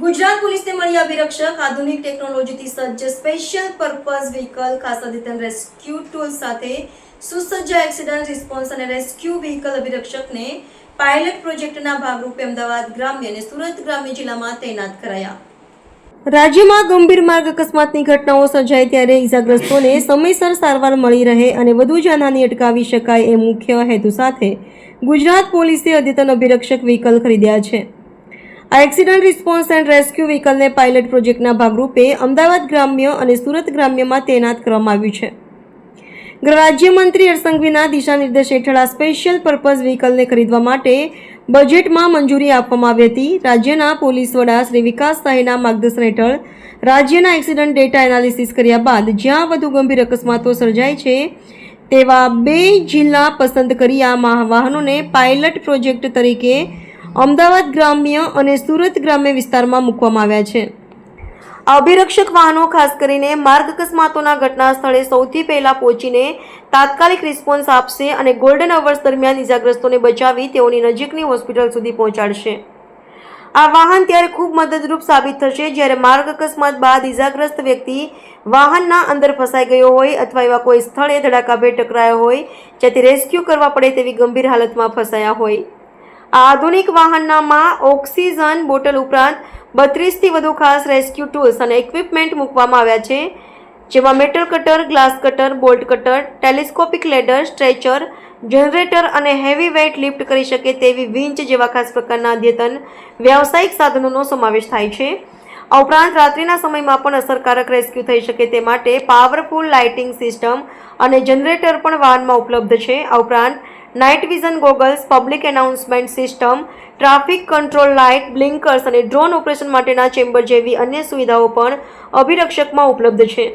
ગુજરાત પોલીસને મળી અભિરક્ષક આધુનિક ટેકનોલોજીથી સજ્જ સ્પેશિયલ પર્પઝ વ્હીકલ ખાસ અદ્યતન રેસ્ક્યુ ટૂલ સાથે સુસજ્જ એક્સિડન્ટ રિસ્પોન્સ અને રેસ્ક્યુ વ્હીકલ અભિરક્ષકને પાયલટ પ્રોજેક્ટના ભાગરૂપે અમદાવાદ ગ્રામ્ય અને સુરત ગ્રામ્ય જિલ્લામાં તૈનાત કરાયા. રાજ્યમાં ગંભીર માર્ગ અકસ્માતની ઘટનાઓ સર્જાય ત્યારે ઇજાગ્રસ્તોને સમયસર સારવાર મળી રહે અને વધુ જાનહાની અટકાવી શકાય એ મુખ્ય હેતુ સાથે ગુજરાત પોલીસે અદ્યતન અભિરક્ષક વ્હીકલ ખરીદ્યા છે. આ એક્સિડન્ટ રિસ્પોન્સ એન્ડ રેસ્ક્યુ વ્હીકલને પાયલટ પ્રોજેક્ટના ભાગરૂપે અમદાવાદ ગ્રામ્ય અને સુરત ગ્રામ્યમાં તૈનાત કરવામાં આવ્યું છે. રાજ્યમંત્રી હર્ષંઘવીના દિશા નિર્દેશ હેઠળ આ સ્પેશિયલ પર્પઝ વ્હીકલને ખરીદવા માટે બજેટમાં મંજૂરી આપવામાં આવી હતી. રાજ્યના પોલીસ વડા શ્રી વિકાસ સાહીના માર્ગદર્શન હેઠળ રાજ્યના એક્સિડન્ટ ડેટા એનાલિસિસ કર્યા બાદ જ્યાં વધુ ગંભીર અકસ્માતો સર્જાય છે, તેવા બે જિલ્લા પસંદ કરી આ વાહનોને પાયલટ પ્રોજેક્ટ તરીકે અમદાવાદ ગ્રામ્ય અને સુરત ગ્રામ્ય વિસ્તારમાં મૂકવામાં આવ્યા છે. અભિરક્ષક વાહનો ખાસ કરીને માર્ગ અકસ્માતોના ઘટના સ્થળે સૌથી પહેલા પહોંચીને તાત્કાલિક રિસ્પોન્સ આપશે અને ગોલ્ડન અવર્સ દરમિયાન ઇજાગ્રસ્તોને બચાવી તેઓની નજીકની હોસ્પિટલ સુધી પહોંચાડશે. આ વાહન ત્યારે ખૂબ મદદરૂપ સાબિત થશે જ્યારે માર્ગ અકસ્માત બાદ ઇજાગ્રસ્ત વ્યક્તિ વાહનના અંદર ફસાઈ ગયો હોય અથવા એવા કોઈ સ્થળે ધડાકાભેર ટકરાયો હોય જ્યાંથી રેસ્ક્યુ કરવા પડે તેવી ગંભીર હાલતમાં ફસાયા હોય. આધુનિક વાહનનામાં ઓક્સિજન બોટલ ઉપરાંત બત્રીસથી વધુ ખાસ રેસ્ક્યુ ટૂલ્સ અને ઇક્વિપમેન્ટ મૂકવામાં આવ્યા છે, જેમાં metal cutter glass cutter bolt cutter telescopic ladder stretcher generator અને હેવી વેઇટ લિફ્ટ કરી શકે તેવી વિંચ જેવા ખાસ પ્રકારના અદ્યતન વ્યાવસાયિક સાધનોનો સમાવેશ થાય છે. આ ઉપરાંત રાત્રિના સમયમાં પણ અસરકારક રેસ્ક્યુ થઈ શકે તે માટે પાવરફુલ લાઇટિંગ સિસ્ટમ અને જનરેટર પણ વાહનમાં ઉપલબ્ધ છે. આ ઉપરાંત night vision goggles public announcement system traffic control light blinkers અને ડ્રોન ઓપરેશન માટેના ચેમ્બર જેવી અન્ય સુવિધાઓ પણ અભિરક્ષકમાં ઉપલબ્ધ છે.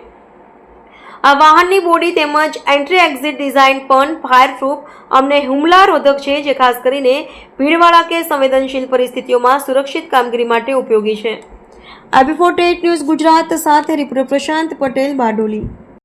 આ વાહનની બોડી તેમજ એન્ટ્રી એક્ઝિટ ડિઝાઇન પણ ફાયરપ્રૂફ અમને હુમલારોધક છે જે ખાસ કરીને ભીડવાળા કે સંવેદનશીલ પરિસ્થિતિઓમાં સુરક્ષિત કામગીરી માટે ઉપયોગી છે. આ બિફોર ટેટ ન્યૂઝ ગુજરાત સાથે, રિપોર્ટર પ્રશાંત પટેલ, બારડોલી.